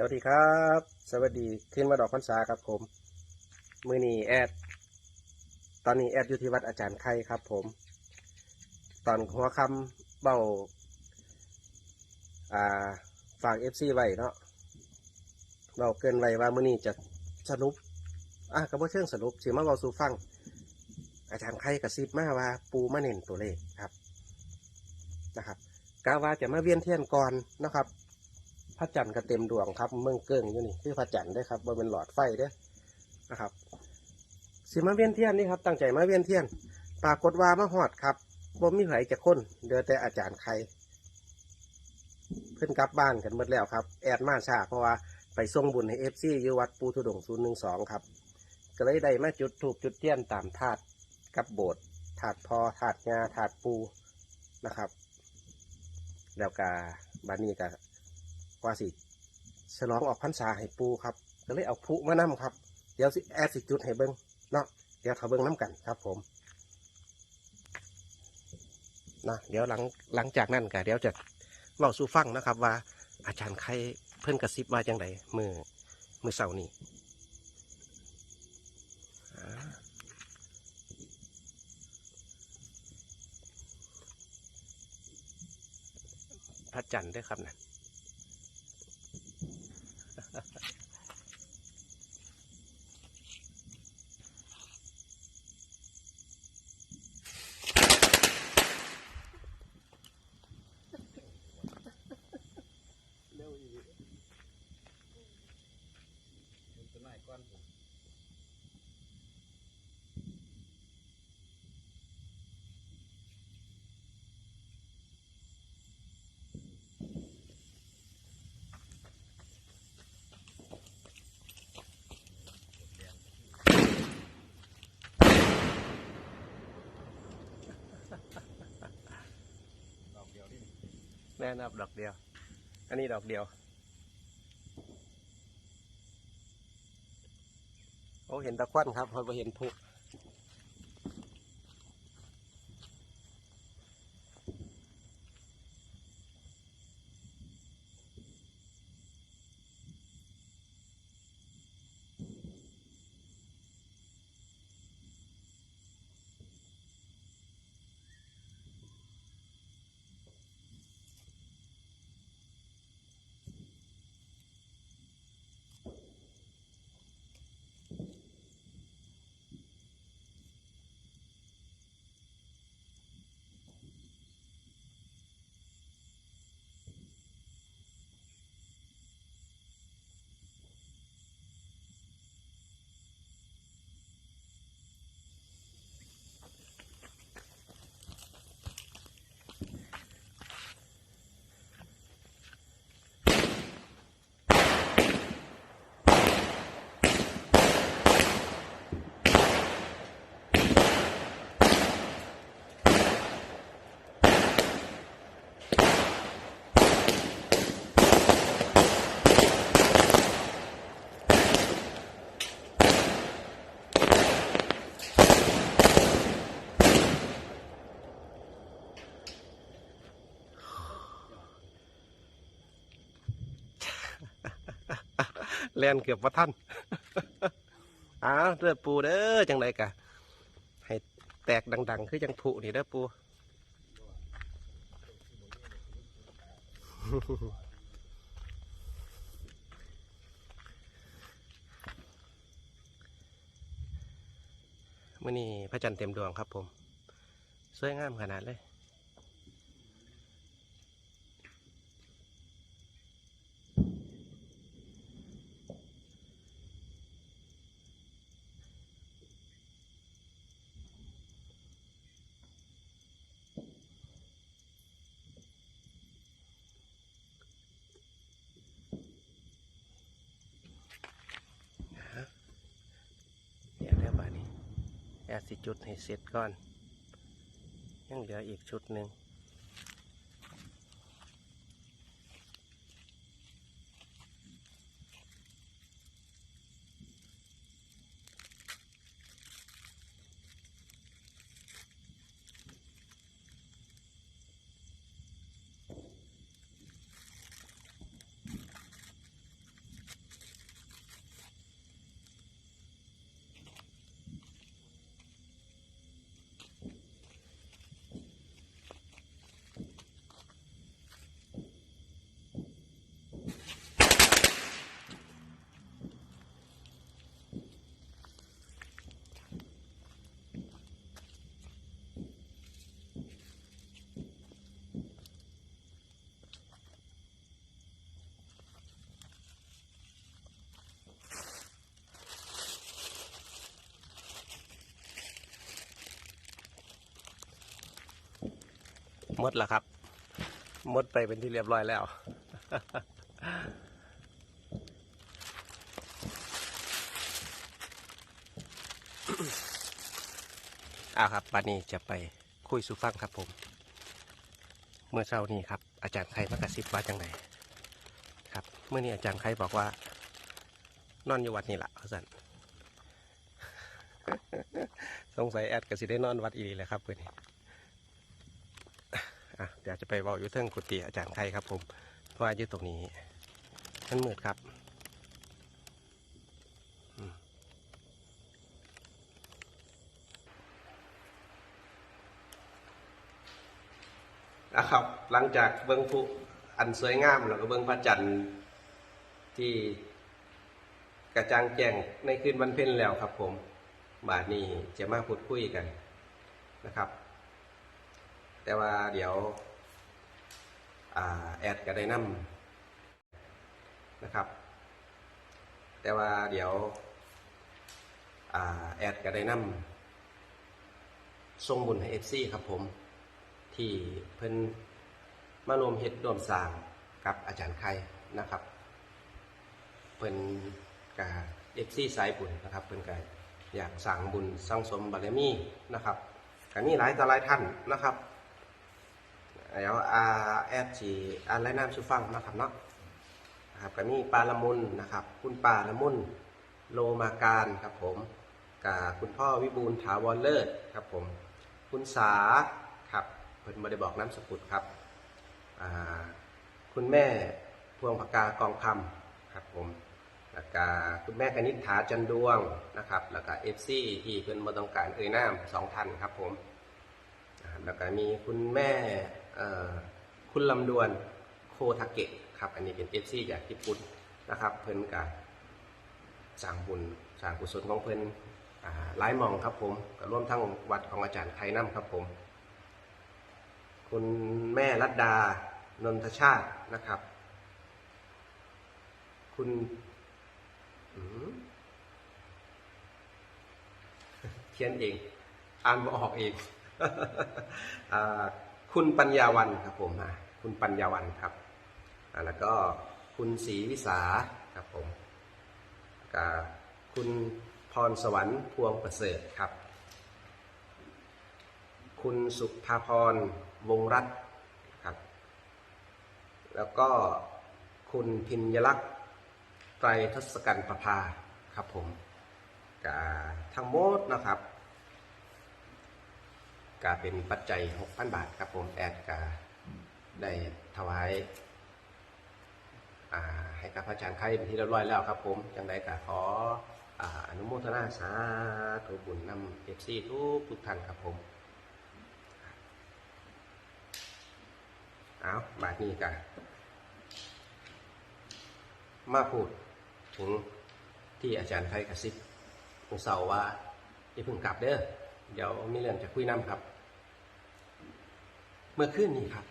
สวัสดีครับ สวัสดีขึ้นมาดอกพรรษาครับผม มือนี้แอด ตอนนี้แอดอยู่ที่วัดอาจารย์ไข่ครับผม ตอนหัวคำเบ้าอ่าฝากเอฟซีไว้เนาะเบาเกินไว้ว่ามือนี้จะสรุปอะกระบองเชิงสรุปสิมาเบาสู่ฟัง อาจารย์ไข่กระซิบมาว่าปูมาเน้นตัวเลขครับนะครับกาว่าจะมาเวียนเทียนก่อนนะครับ พระจันทร์ก็เต็มดวงครับเมืองเกิงอยู่นี่คือพระจันทร์เด้ครับว่าเป็นหลอดไฟเด้นะครับสิมาเวียนเทียนนี่ครับตั้งใจมาเวียนเทียน ปรากฏว่ามาหอดครับบ่มีไผจะค้นเดือแต่อาจารย์ใครเพิ่นกลับบ้านกันหมดแล้วครับ แอดมาชาเพราะว่าไปส่งบุญให้เอฟซีอยู่วัดปูทุดงศูนย์หนึ่งสองครับ ก็เลยได้มาจุดถูกจุดเทียนตามธาตุกับโบสถ์ถาดพอถาดงาถาดปูนะครับ แล้วก็บานนี้ก็ ว่าสิฉลองออกพรรษาให้ปูครับก็เลยเอาพลุมานํครับ เดี๋ยวสิแอดสิจุดให้เบิ้งเนาะเดี๋ยวเขาเบิ้งน้กันครับ ผมนะเดี๋ยวหลังหลังจากนั้นก็เดี๋ยวจะเล่าสู่ฟังนะครับ ว่าอาจารย์ใครเพิ่นกระซิบว่าจังไดมือมือเสาร์นี้อ่พระจันทร์ด้วยครับนะ แน่นับดอกเดียว อันนี้ดอกเดียว โอ้เห็นตะควันครับพอไปเห็นพลุ แลนเกือบว่าท่านอ้าวเลือปูเด้อจังไรกะ ให้แตกดัง ๆ คือจังผุนี่เด้อปูมื่อนี้พระจันทร์เต็มดวงครับผม สวยงามขนาดเลย เดี๋ยวเดี๋ยวบาดนี้แอด สิจุดให้เสร็จก่อน ยังเหลืออีกชุดหนึ่ง มดแล้วครับหมดไปเป็นที่เรียบร้อยแล้ว อ่าครับบัดนี้จะไปคุยสู่ฟังครับผม เมื่อเช้านี้ครับ อาจารย์ไข่มากระซิบว่าจังไงครับ เมื่อนี้อาจารย์ไข่บอกว่า นอนอยู่วัดนี่แหละเขาสั่นสงสัยแอดก็สิได้นอนวัดอีหลีแหละครับเพื่อน อะเดี๋ยวจะไปบอกอยู่เทิงกุฏิอาจารย์ไข่ครับ ผมเพราะว่ายู่ตรงนี้มันมืดครับนะครับ หลังจากเบิ้งผู้อันสวยงามแล้วก็เบิ้งพระจันทร์ที่กระจ่างแจ้งในคืนวันเพ็ญแล้วครับ ผมบาทนี้จะมาพูดคุยกันนะครับ แต่ว่าเดี๋ยว แอดก็ได้นำนะครับ แต่ว่าเดี๋ยวแอดก็ได้นำส่งบุญให้เอฟซีครับผม ที่เพิ่นมารวมเฮ็ดรวมสร้างกับอาจารย์ไข่นะครับ เพิ่นกับเอฟซีสายบุญนะครับ เพิ่นก็อยากสั่งบุญสร้างสมบารมีนะครับก็มีหลายต่อหลายท่านนะครับ เดี๋ยวอาแอดสีอ่านรายนามสุฟังนะครับเนาะนะครับก็มีปาละมุนนะครับ คุณปาละมุนโลมาการครับผมกับคุณพ่อวิบูลถาวรเลิศครับผม คุณสาครับเพิ่นม่ได้บอกน้ำสกุลครับอ่าคุณแม่พวงปากากองคำครับผมแล้วก็คุณแม่กนิษฐาจันดวงนะครับ แล้วก็เอฟซีที่เพิ่นมาต้องการเอ่ยน้ำสองท่านครับผมแล้วก็มีคุณแม่ คุณลำดวนโคทาเกะครับอันนี้เป็นเอฟซีจากญี่ปุ่นนะครับ เพิ่นกับสร้างบุญสร้างกุศลของเพิ่นอ่าหลายมองครับผมก็ร่วมทั้งวัดของอาจารย์ไข่น้ำครับผม คุณแม่รัตดานนทชาตินะครับ คุณเขียนเอง อ่านบ่ออกเองอ คุณปัญญาวันครับผมอะคุณปัญญาวันครับอ่าแล้วก็คุณศรีวิสาครับผมกับคุณพรสวรรค์พวงประเสริฐครับ คุณสุภาพรวงรัตน์ครับ แล้วก็คุณพิญยลักษณ์ไตรทศกัณฐ์ประภาครับผมกับทั้งหมดนะครับ กาเป็นปัจจัย6,000บาทครับผมแอดกาได้ถวายาให้กับพระอาจารย์ไข่เป็นที่เรียบร้อยแล้วครับผมจังไดก็ขออาอนุโมทนาสาธุบุญนำเอฟซีทุกทุกท่านครับผมเอาบาทนี้กันมาพูดถึงที่อาจารย์ไข่กระซิบองเสาว่าอย่าเพิ่งกลับเด้อ เดี๋ยวมีเรื่องจะคุยน้ำครับ เมื่อคืนนี้ครับ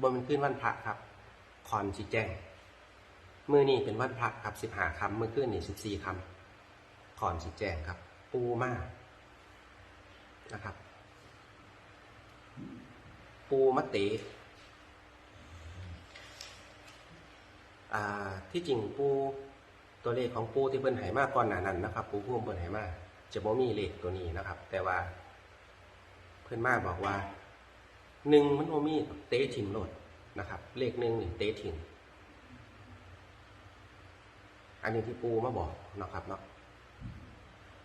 บนเป็นคืนวันพระครับคอนสีแจ้งมือนี่เป็นวันพระครับสิบหาคำมือขึ้นนี่สิบสี่คำขอนสิแจงครับ ปูมากนะครับ ปูมะเตอที่จริงปูตัวเลขของปูที่เพิ่นไหมากก่อนหน้านั้นนะครับ ปูพุ่มเพิ่นไหมา จะบ่มีเลขตัวนี้นะครับ แต่ว่า เพิ่อนมาบอกว่าหนึ่งมันโมมีเตะถิ่มโหลดนะครับ เลขหนึ่งนี่เตะถิ่มอันนี้ที่ปูมาบอกนะครับเนาะ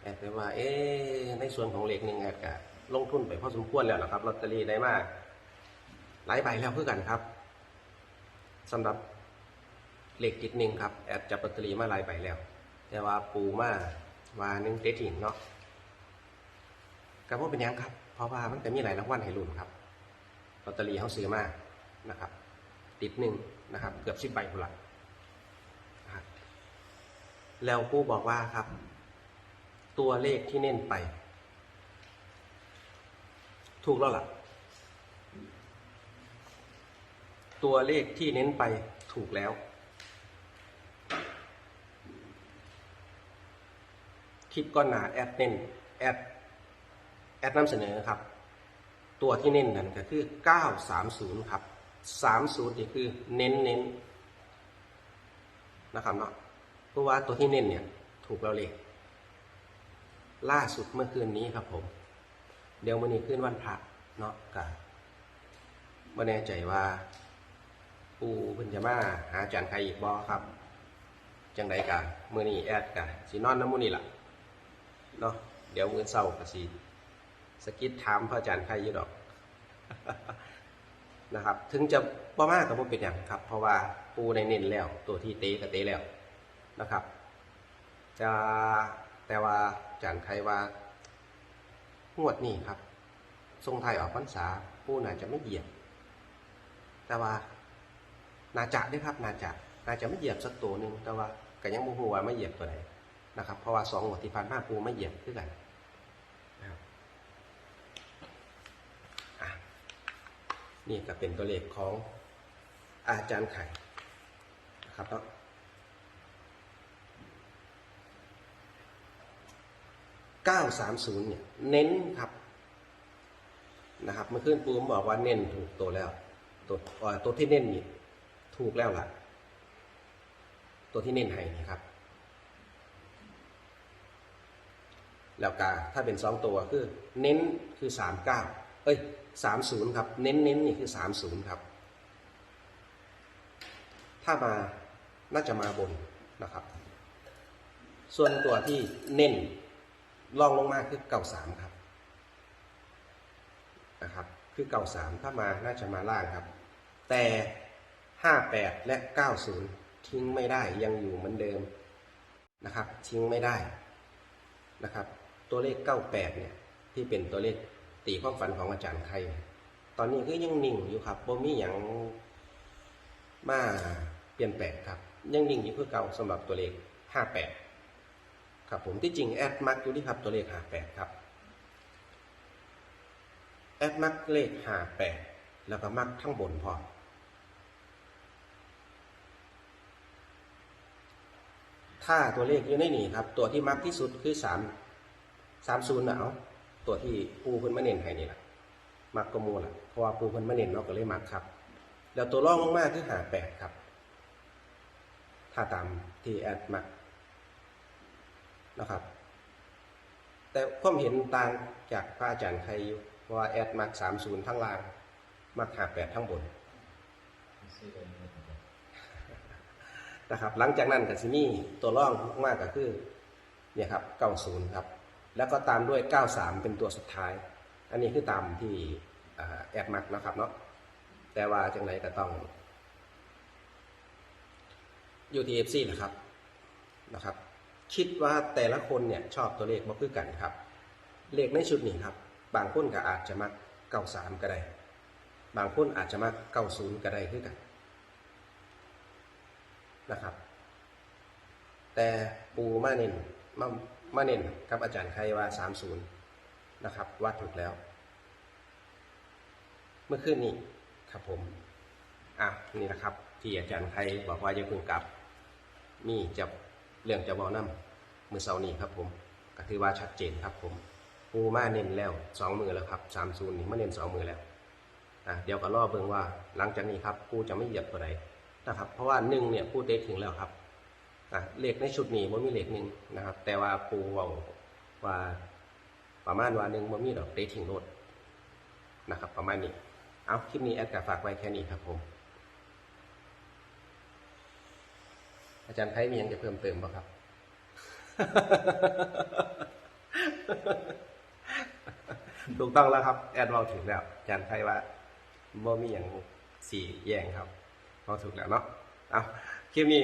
แอดไปว่า เอ๊ในส่วนของเล็กหนึ่งแอดกะลงทุนไปพอสมควรแล้วนะครับลอตเตอรี่ได้มากหลายใบแล้วเพื่อกันครับสำหรับเล็กติดหนึ่งครับแอดจับลอตเตอรี่มาหลายใบแล้ว แต่ว่าปูมา ว่าหนึ่งเตถินเนาะก็ว่าเป็นยังครับ เพราะว่ามันจะมีหลายรางวัลให้ลุ้นครับลอตเตอรี่เขาซื้อมานะครับ ติดหนึ่งนะครับ เกือบสิบใบพุ่นละแล้วผู้บอกว่าครับ ตัวเลขที่เน้นไป ถูกแล้วล่ะ ตัวเลขที่เน้นไปถูกแล้ว คลิปก้อนหนาแอดเน้นแอดแอดนำเสนอครับ ตัวที่เน้นนั่นก็คือ 930 ครับ 30 นี่คือเน้นเน้นนะครับเนาะเพราะว่าตัวที่เน้นเนี่ยถูกแล้วเลย ล่าสุดเมื่อคืนนี้ครับผม เดี๋ยววันนี้ขึ้นวันพระเนาะกับไม่แน่ใจว่าปูเพิ่นจะมาหาอาจารย์ใครอีกบ่ครับ จังใดกันมื้อนี้แอดกะสินอนน้ำมูนี่ล่ะ เนาะเดี๋ยวมือเช้าก็สิสกิดถามพระอาจารย์ใครอยู่ดอกนะครับ ถึงจะบ่มากก็บ่เป็นหยังครับ เพราะว่าปูได้เน้นแล้ว ตัวที่เตะก็เตะแล้วนะครับ จะแต่ว่าอาจารย์ใครว่างวดนี้ครับ ทรงไทยออกพรรษาปูน่าจะไม่เหยียบ แต่ว่าน่าจะด้วยครับน่าจะน่าจะไม่เหยียบสักตัวหนึ่งแต่ว่าก็ยังบ่ฮู้ว่าไม่เหยียบตัวไหน นะครับเพราะว่าสองงวดที่ผ่านมาปูไม่เหยียบคือกันนะครับนี่ก็เป็นตัวเลขของอาจารย์ไข่นะครับเนาะ930 เนี่ย เน้นครับ นะครับเมื่อคืนปูมบอกว่าเน้นถูกตัวแล้ว ตัวตัวที่เน้นนี่ถูกแล้วล่ะ ตัวที่เน้นให้นี่ครับ แล้วกาถ้าเป็นสองตัวคือเน้นคือสามเก้าเอ้ยสามศูนย์ครับ เน้นเน้นนี่คือสามศูนย์ครับ ถ้ามาน่าจะมาบนนะครับ ส่วนตัวที่เน้นลองลงมาคือเก้าสามครับนะครับคือเก้าสามถ้ามาน่าจะมาล่างครับ แต่ห้าแปดและเก้าศูนย์ทิ้งไม่ได้ยังอยู่เหมือนเดิมนะครับ ทิ้งไม่ได้นะครับ ตัวเลขเก้าแปดเนี่ย ที่เป็นตัวเลขตีความฝันของอาจารย์ไข่เนี่ยตอนนี้ก็ยังนิ่งอยู่ครับบ่มีอย่างมาเปลี่ยนแปลงครับ ยังนิ่งอยู่คือเก่าสำหรับตัวเลขห้าแปดครับผมที่จริงแอดมักอยู่ที่ครับตัวเลขห้าแปดครับ แอดมักเลขหาแปดแล้วก็มักทั้งบนพอถ้าตัวเลขอยู่ในนี่ครับ ตัวที่มักที่สุดคือสาม สามศูนย์นะเอาตัวที่ปูเพิ่นมาเน้นให้นี่แหละมักก็มูล่ะเพราะว่าปูเพิ่นมาเน้นเนาะก็เลยมักครับ แล้วตัวรองลงมาคือหาแปดครับ ถ้าตามที่แอดมักนะครับ แต่ความเห็นต่างจากพระอาจารย์ใครอยู่เพราะว่าแอดมักสามศูนย์ทั้งล่างมักหาแปดทั้งบนนะครับ หลังจากนั้นกับซิมี่ตัวร่องมากก็คือเนี่ยครับเก้าศูนย์ครับ แล้วก็ตามด้วยเก้าสามเป็นตัวสุดท้าย อันนี้คือตามที่แอดมักนะครับเนาะแต่ว่าจังไรก็ต้อง อยู่ที่เอฟซีนะครับนะครับ คิดว่าแต่ละคนเนี่ยชอบตัวเลขมาคือกันครับ เลขในชุดนี้ครับ บางคนก็อาจจะมักเก้าสามก็ได้ บางคนอาจจะมักเก้าศูนย์ก็ได้คือกันนะครับ แต่ปูมาเน้นมา มาเน้นกับอาจารย์ใครว่าสามศูนย์นะครับว่าถูกแล้ว เมื่อคืนนี้ครับผมอะนี่นะครับ ที่อาจารย์ใครบอกว่าอย่าเพิ่งกลับนี่จะเรื่องจะบอกน้ำมือเสาร์นี้ครับผมก็ถือว่าชัดเจนครับผมปูมาเน้นแล้วสองมือแล้วครับสามศูนย์นี่มาเน้นสองมือแล้วอะเดี๋ยวก็รอเบิ่งว่าหลังจากนี้ครับปูจะไม่เหยียบตัวใดนะครับ เพราะว่าหนึ่งเนี่ยปูเตะถึงแล้วครับ อะเลขในชุดนี้มันมีเลขหนึ่งนะครับ แต่ว่าปูเว่าว่าประมาณว่าหนึ่งมันมีดอกเตะถึงโลดนะครับ ประมาณนี้ เอาคลิปนี้แอดกับฝากไว้แค่นี้ครับผม อาจารย์ไพ่มียังจะเพิ่มเติมป่ะครับ ถูกต้องแล้วครับ แอดเราถึงแล้ว อาจารย์ไพ่ว่าบ่มีอย่างสี่แย่งครับเราถูกแล้วเนาะเอาคลิปนี้